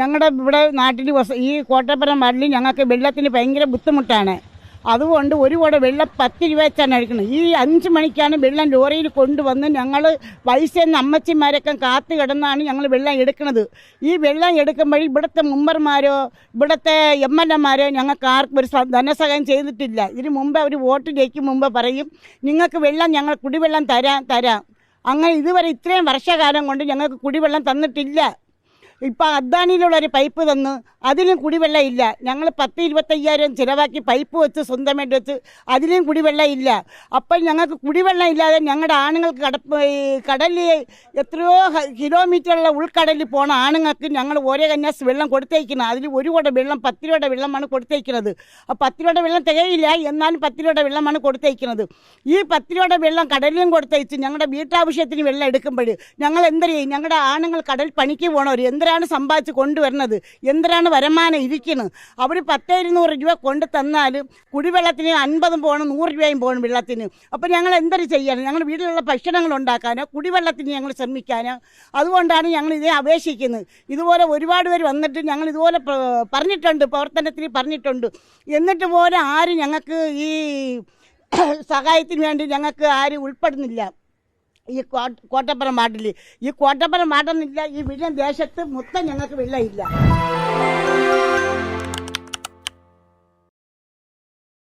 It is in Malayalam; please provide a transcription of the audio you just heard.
ഞങ്ങളുടെ ഇവിടെ നാട്ടിൽ ഈ കോട്ടപ്പുറം വാർഡിൽ ഞങ്ങൾക്ക് വെള്ളത്തിന് ഭയങ്കര ബുദ്ധിമുട്ടാണ്. അതുകൊണ്ട് ഒരു കൂടെ വെള്ളം പത്ത് രൂപ വെച്ചാണ് അഴിക്കുന്നത് ഈ അഞ്ച് മണിക്കാണ് വെള്ളം ലോറിയിൽ കൊണ്ടുവന്ന് ഞങ്ങൾ വയസ്സെന്ന അമ്മച്ചിമാരൊക്കെ കാത്തു കിടന്നാണ് ഞങ്ങൾ വെള്ളം എടുക്കുന്നത്. ഈ വെള്ളം എടുക്കുമ്പോൾ ഇവിടുത്തെ മുമ്പർമാരോ ഇവിടുത്തെ എം എൽ എമാരോ ഞങ്ങൾക്ക് ആർക്കും ഒരു ധനസഹായം ചെയ്തിട്ടില്ല. ഇതിന് മുമ്പ് അവർ വോട്ട് ജയിക്കും മുമ്പ് പറയും നിങ്ങൾക്ക് വെള്ളം ഞങ്ങൾ കുടിവെള്ളം തരാം തരാം. അങ്ങനെ ഇതുവരെ ഇത്രയും വർഷകാലം കൊണ്ട് ഞങ്ങൾക്ക് കുടിവെള്ളം തന്നിട്ടില്ല. ഇപ്പം അദ്ദാനിയിലുള്ള ഒരു പൈപ്പ് തന്നു അതിലും കുടിവെള്ളം ഇല്ല. ഞങ്ങൾ പത്ത് ഇരുപത്തയ്യായിരം ചിലവാക്കി പൈപ്പ് വെച്ച് സ്വന്തമായിട്ട് വെച്ച് അതിലും കുടിവെള്ളം ഇല്ല. അപ്പോൾ ഞങ്ങൾക്ക് കുടിവെള്ളം ഇല്ലാതെ ഞങ്ങളുടെ ആണുങ്ങൾക്ക് കടപ്പ് കടലിൽ എത്രയോ കിലോമീറ്ററുള്ള ഉൾക്കടലിൽ പോണ ആണുങ്ങൾക്ക് ഞങ്ങൾ ഒരേ കന്യാസ് വെള്ളം കൊടുത്തേക്കുന്നത് അതിൽ ഒരു കൂടെ വെള്ളം പത്ത് രൂപയുടെ വെള്ളമാണ് കൊടുത്തേക്കുന്നത് ആ പത്ത് രൂപയുടെ വെള്ളം തികയില്ല എന്നാലും പത്ത് രൂപയുടെ വെള്ളമാണ് കൊടുത്തേക്കുന്നത് ഈ പത്ത് രൂപയുടെ വെള്ളം കടലിലും കൊടുത്തയച്ച് ഞങ്ങളുടെ വീട്ടാവശ്യത്തിന് വെള്ളം എടുക്കുമ്പോൾ ഞങ്ങൾ എന്ത് ചെയ്യും? ഞങ്ങളുടെ ആണുങ്ങൾ കടൽ പണിക്ക് പോണവർ എന്തിനാണ് സമ്പാദിച്ച് കൊണ്ടുവരുന്നത്? എന്തിനാണ് വരുമാനം ഇരിക്കുന്നത്? അവർ പത്ത് ഇരുന്നൂറ് രൂപ കൊണ്ട് തന്നാലും കുടിവെള്ളത്തിന് അൻപതും പോകണം നൂറ് രൂപയും പോകണം വെള്ളത്തിന്. അപ്പോൾ ഞങ്ങൾ എന്തൊരു ചെയ്യണം ഞങ്ങൾ വീട്ടിലുള്ള ഭക്ഷണങ്ങൾ ഉണ്ടാക്കാനോ കുടിവെള്ളത്തിന് ഞങ്ങൾ ശ്രമിക്കാനോ. അതുകൊണ്ടാണ് ഞങ്ങൾ ഇതേ അപേക്ഷിക്കുന്നത്. ഇതുപോലെ ഒരുപാട് പേര് വന്നിട്ട് ഞങ്ങൾ ഇതുപോലെ പറഞ്ഞിട്ടുണ്ട് പ്രവർത്തനത്തിൽ പറഞ്ഞിട്ടുണ്ട്. എന്നിട്ട് പോലും ആരും ഞങ്ങൾക്ക് ഈ സഹായത്തിന് വേണ്ടി ഞങ്ങൾക്ക് ആരും ഉൾപ്പെടുന്നില്ല. ഈ കോട്ട- കോട്ടപ്പുറം മാട്ടിൽ ഈ കോട്ടപ്പുറം മാട്ടുന്നില്ല ഈ വിഴം ദേശത്ത് മൊത്തം ഞങ്ങൾക്ക് വെള്ളമില്ല